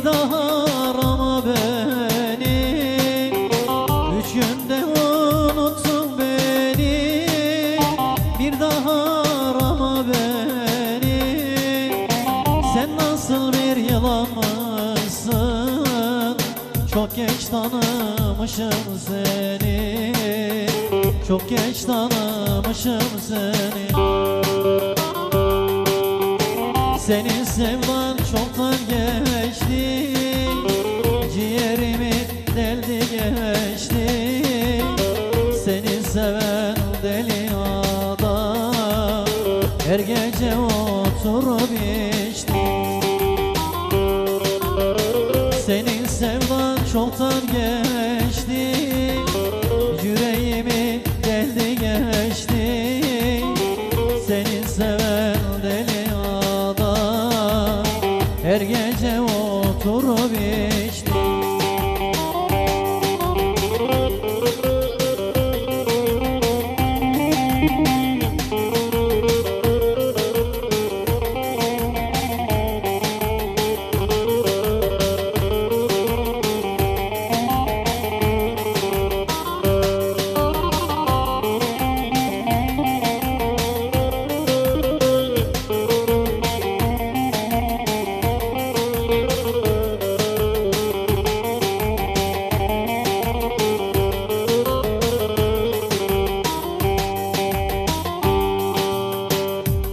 bir daha arama beni. Üç günde beni. Bir daha arama beni. Sen nasıl bir yılanmışsın Çok geç tanımışım seni. Çok geç tanımışım seni. Senin sevdan Her gece oturup içti senin sevdan çoktan geçti. Yüreğimi deldi geçti. Seni seven deli adam. Her gece oturup içti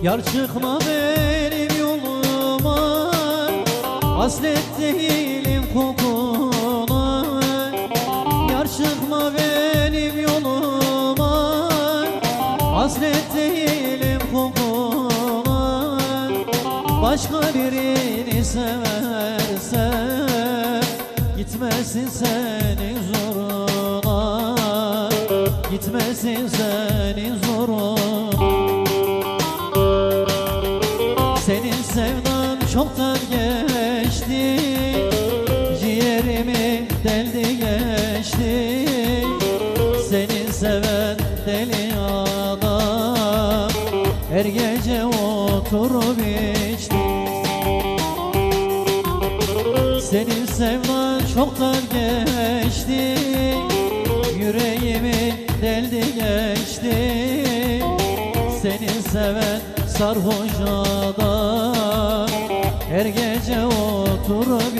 Yar çıkma benim yoluma Hasret değilim kokuna Yar çıkma benim yoluma Hasret değilim kokuna Başka birini seversen Gitmesin senin zoruna. Gitmesin senin zoruna çoktan geçti Ciğerimi deldi geçti. Seni seven deli adam Her gece oturup içti. Senin sevdan çoktan geçti Yüreğimi deldi geçti. Seni seven sarhoş adam Her gece oturup